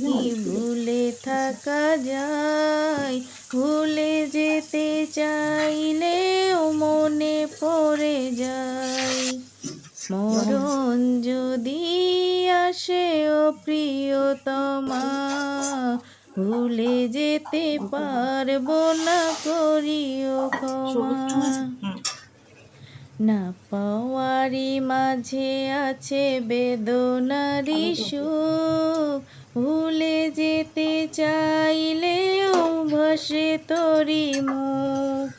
কি ভুলে থাকা যায় ভুলে যেতে চাইলেও মনে পড়ে যায়। মরণ যদি আসে ও প্রিয়তমা ভুলে যেতে পারব না করিও ক্ষমা। না পাওয়ারি মাঝে আছে বেদনারি সুখ ভুলে যেতে চাইলেও ভাসে তরি মুখ।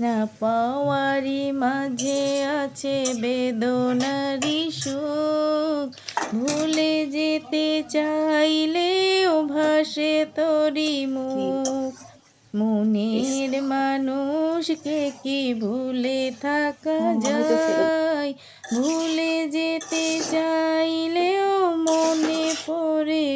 না পাওয়ারি মাঝে আছে বেদনারি সুখ। ভুলে যেতে চাইলেও ভাসে তরি মুখ। মনের মানুষকে কি ভুলে থাকা যায়? ভুলে যেতে পড়ে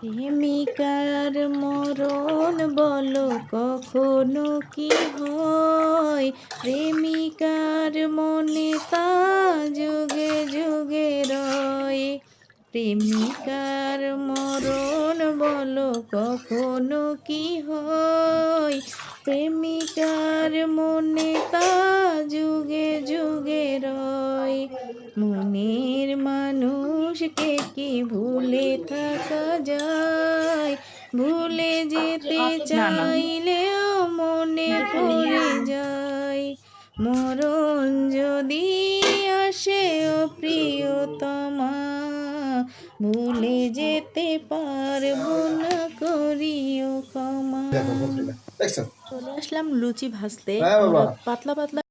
প্রেমিকার মরণ বলো, কখনো কি হয়? প্রেমিকার মনে তা যুগে যুগে রয়। প্রেমিকার মরণ বলো, কখনো কি হয়? প্রেমিকার মনে তা যুগে যুগে রয়। মনের মানুষকে কি ভুলে থাকা যায় ভুলে যেতে চাইলেও মনে পড়ে যায় মরণ যদি আসে ও প্রিয়তমা ভুলে যেতে পারব না করিও ক্ষমা চলে আসলাম লুচি ভাজতে হ্যাঁ পাতলা পাতলা